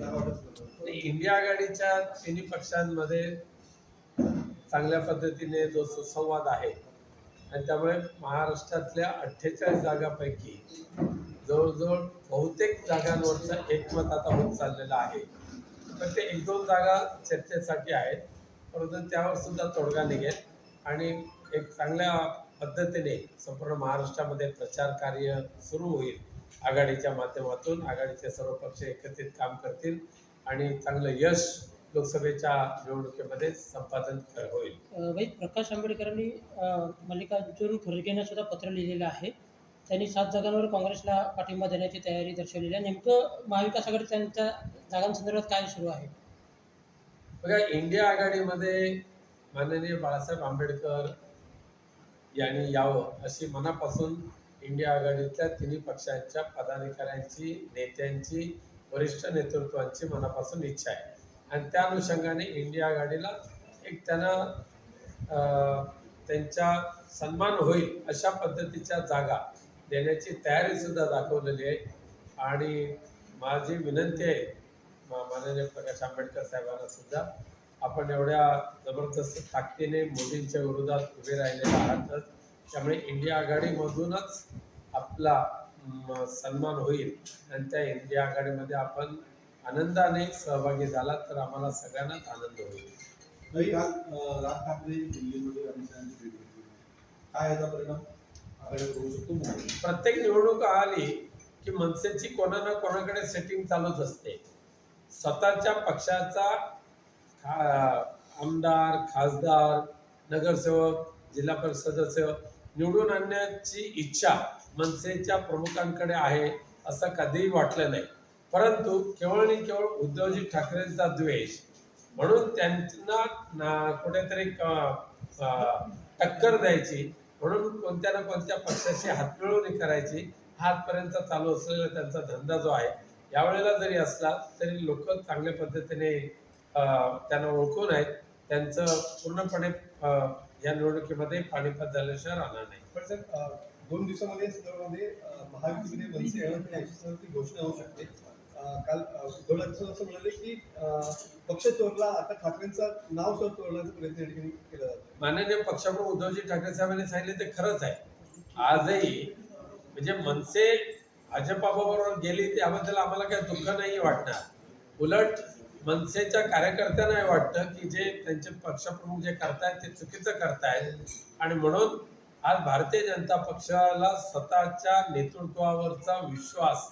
India आघाडीच्या तिन्ही पक्षांमध्ये चांगल्या पद्धतीने जो सुसंवाद आहे आणि त्यामुळे महाराष्ट्रातल्या अठ्ठेचाळीस जागापैकी जवळजवळ बहुतेक जागांवरचं एकमत आता होत चाललेलं आहे. पण ते एक दोन जागा चर्चेसाठी आहेत. परंतु त्यावर सुद्धा तोडगा निघेल आणि एक चांगल्या पद्धतीने संपूर्ण महाराष्ट्रामध्ये प्रचार कार्य सुरू होईल. आघाडीच्या माध्यमातून आघाडीचे सर्व पक्ष एकत्रित काम करतील आणि चांगलं यश लोकसभेच्या निवडणुकीमध्ये संपादन होईल. भाई प्रकाश आंबेडकरांनी मल्लिकार्जुन खरगेंना सुद्धा पत्र लिहिलेलं आहे. त्यांनी सात जागांवर काँग्रेसला पाठिंबा देण्याची तयारी दर्शवलेली आहे. नेमकं महाविकास आघाडी त्यांच्या जागांसंदर्भात काय सुरू आहे? बघा इंडिया आघाडीमध्ये माननीय बाळासाहेब आंबेडकर यांनी यावं अशी मनापासून इंडिया आघाडीतल्या तिन्ही पक्षांच्या पदाधिकाऱ्यांची नेत्यांची वरिष्ठ नेतृत्वांची मनापासून इच्छा आहे. आणि त्या अनुषंगाने इंडिया आघाडीला एक त्यांना त्यांचा त्यांच्या सन्मान होईल अशा पद्धतीच्या जागा देण्याची तयारीसुद्धा दाखवलेली आहे. आणि माझी विनंती आहे मा- माननीय प्रकाश आंबेडकर साहेबांना सुद्धा आपण एवढ्या जबरदस्त ताकदीने मोदींच्या विरोधात उभे राहिलेले आहातच. त्यामुळे इंडिया आघाडीमधूनच आपला सन्मान होईल. आणि त्या इंडिया आघाडीमध्ये आपण आनंदाने सहभागी झाला तर आम्हाला सगळ्यांनाच आनंद होईल. राज ठाकरे दिल्लीमध्ये काय याचा परिणाम? होऊ शकतो प्रत्येक निवडणूक आली की मनसेची कोणा ना कोणाकडे सेटिंग चालूच असते. स्वतःच्या पक्षाचा खा आमदार खासदार नगरसेवक जिल्हा परिषद सदस्य निवडून आणण्याची इच्छा मनसेच्या प्रमुखांकडे आहे असं कधीही वाटलं नाही. परंतु केवळ आणि केवळ उद्धवजी ठाकरेंचा द्वेष म्हणून त्यांना ना कुठेतरी टक्कर द्यायची म्हणून कोणत्या ना कोणत्या पक्षाशी हातमिळवणी करायची हातपर्यंत चालू असलेला त्यांचा धंदा जो आहे यावेळेला जरी असला तरी लोक चांगल्या पद्धतीने त्यांना ओळखून आहेत. त्यांचं पूर्णपणे या निवडणुकीमध्ये पाणीपत झाल्याशिवाय राहणार नाही. पण सर दोन दिवसामध्ये या संदर्भामध्ये अं, महायुतीमध्ये मनसे येणार याची संदर्भात घोषणा होऊ शकते. काल अं, उद्धव ठाकरे असं म्हणाले की पक्ष चोरला आता ठाकरेंचं नाव सुद्धा चोरण्याचा प्रयत्न या ठिकाणी केला जातो माननीय पक्षप्रमुख उद्धवजी ठाकरे साहेबांनी सांगितले ते खरंच आहे. आजही म्हणजे मनसे भाजपाबरोबर गेली त्याबद्दल आम्हाला काही दुःख नाही वाटणार. उलट मनसेच्या कार्यकर्त्यांना हे वाटतं की जे त्यांचे पक्षप्रमुख जे करतायत ते चुकीचं करतायत. आणि म्हणून आज भारतीय जनता पक्षाला स्वतःच्या नेतृत्वावरचा विश्वास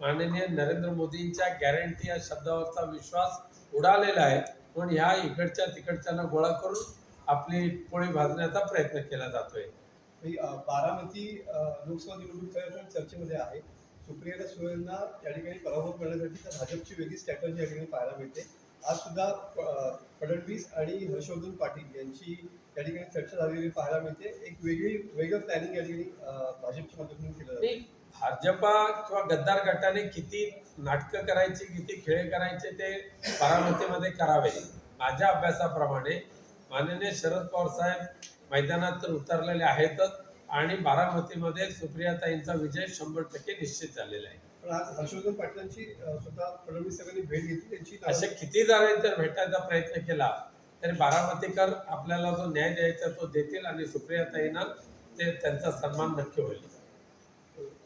माननीय नरेंद्र मोदींच्या गॅरंटी या शब्दावरचा विश्वास उडालेला आहे. म्हणून ह्या इकडच्या तिकडच्यांना गोळा करून आपली पोळी भाजण्याचा प्रयत्न केला जातोय. बारामती लोकसभा निवडणूक चर्चेमध्ये आहे. सुप्रिया सुळेंना या ठिकाणी पराभव करण्यासाठी तर भाजपची वेगळी स्ट्रॅटर्जी या ठिकाणी पाहायला मिळते. आज सुद्धा फडणवीस आणि हर्षवर्धन पाटील यांची या ठिकाणी चर्चा झालेली पाहायला मिळते. एक वेगळी वेगळं प्लॅनिंग या ठिकाणी भाजपच्या माध्यमातून केलं जातं. भाजपा किंवा गद्दार गटाने किती नाटकं करायची किती खेळ करायचे ते बारामतीमध्ये करावे माझ्या अभ्यासाप्रमाणे. माननीय शरद पवार साहेब मैदानात तर उतरलेले आहेतच. आणि बारामतीमध्ये सुप्रियाताईंचा विजय शंभर टक्के निश्चित झालेला आहे. पण आज हर्षवर्धन पाटलांची अं, स्वतः फडणवीस साहेबांनी भेट घेतली त्यांची असे किती जणांनी तर भेटायचा प्रयत्न केला तरी बारामतीकर आपल्याला जो न्याय द्यायचा तो देतील आणि सुप्रियाताईंना ते त्यांचा सन्मान नक्की होईल.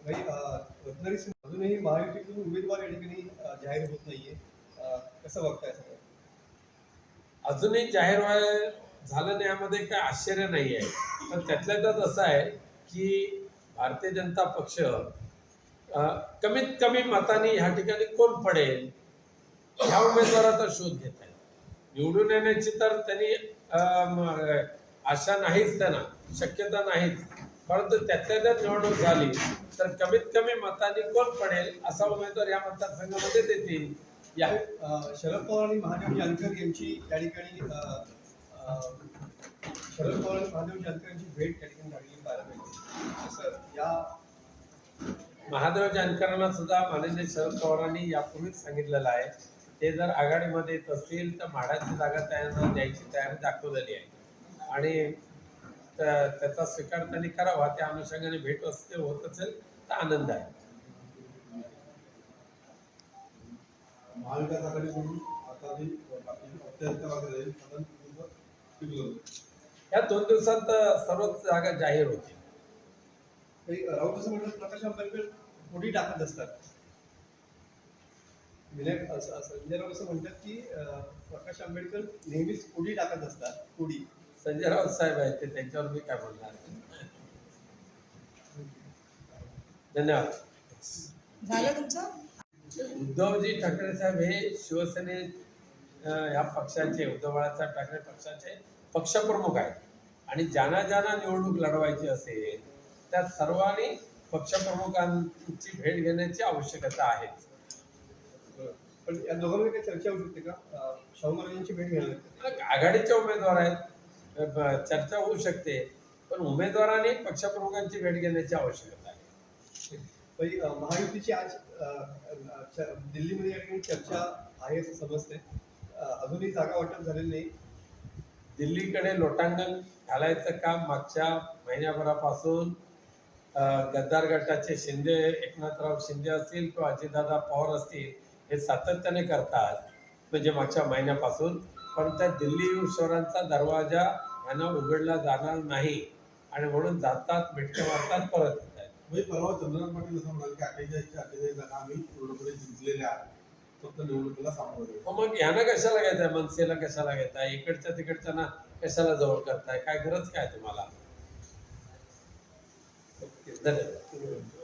भाई अं, रत्नागिरी सिंह अजूनही महायुतीतून उमेदवार या ठिकाणी अं, जाहीर होत नाहीये. अं, कसं बघताय सगळं? अजूनही जाहीर व्हाय झालं नाही यामध्ये काय आश्चर्य नाही आहे. पण त्यातल्या त्यात असं आहे की भारतीय जनता पक्ष कमीत कमी मताने ह्या ठिकाणी कोण पडेल ह्या उमेदवाराचा शोध घेत आहे निवडून येण्याची तर त्यांनी आशा नाहीच त्यांना शक्यता नाहीच. परंतु त्यातल्या त्यात निवडणूक झाली तर कमीत कमी मताने कोण पडेल असा उमेदवार या मतदारसंघामध्ये देतील? या. शरद पवार आणि महादेव जानकर यांची या ठिकाणी शरद पवार महादेव जानकर यांची भेट त्या ठिकाणी झालेली पाहायला मिळते या महादेव जानकरांना सुद्धा माननीय शरद पवारांनी यापूर्वीच सांगितलेलं आहे. ते जर आघाडीमध्ये येत असतील तर म्हाडाची जागा त्यांना द्यायची तयारी दाखवलेली आहे. आणि त्याचा स्वीकार त्यांनी करावा त्या अनुषंगाने भेट असते होत असेल तर आनंद आहे. महाविकास आघाडीकडून आता जे या दोन दिवसात सर्वच जागा जाहीर होतील. काही राऊत असं म्हणतात प्रकाश आंबेडकर कोटी टाकत असतात विनायक संजय राऊत असं म्हणतात की प्रकाश आंबेडकर नेहमीच कोटी टाकत असतात कोटी संजय राऊत साहेब आहेत ते त्यांच्यावर मी काय बोलणार? धन्यवाद. झालं तुमचं? उद्धवजी ठाकरे साहेब हे शिवसेने अ, या पक्षाचे उद्धव बाळासाहेब ठाकरे पक्षाचे पक्षप्रमुख आहेत. आणि ज्यांना ज्यांना निवडणूक लढवायची असेल त्या सर्वांनी पक्षप्रमुखांची भेट घेण्याची आवश्यकता आहे. पण या दोघांमध्ये काही चर्चा होऊ शकते का? शाहू महाराजांची भेट घेणार? आघाडीचे उमेदवार आहेत. चर्चा होऊ शकते. पण उमेदवारांनी पक्षप्रमुखांची भेट घेण्याची आवश्यकता आहे. महायुतीची आज दिल्लीमध्ये चर्चा आहे असं समजते अजूनही जागा वाटप झालेली नाही. दिल्लीकडे लोटांगण घालायचं काम मागच्या महिन्याभरापासून गद्दार गटाचे शिंदे एकनाथराव शिंदे असतील किंवा अजितदादा पवार असतील हे सातत्याने करतात म्हणजे मागच्या महिन्यापासून. पण त्या दिल्ली शहरांचा दरवाजा यांना उघडला जाणार नाही आणि म्हणून जातात मिटके मारतात परत येत आहेत म्हणजे परवा चंद्रकांत पाटील असं म्हणाल की अठ्ठेचाळीसच्या अठ्ठेचाळीस जागा आम्ही पूर्णपणे जिंकलेल्या आहेत फक्त निवडणुकीला सामोरं मग यांना कशाला घ्यायचा मनसेला कशाला घ्यायचा इकडच्या तिकडच्यांना कशाला जवळ करताय? काय गरज काय तुम्हाला? धन्यवाद.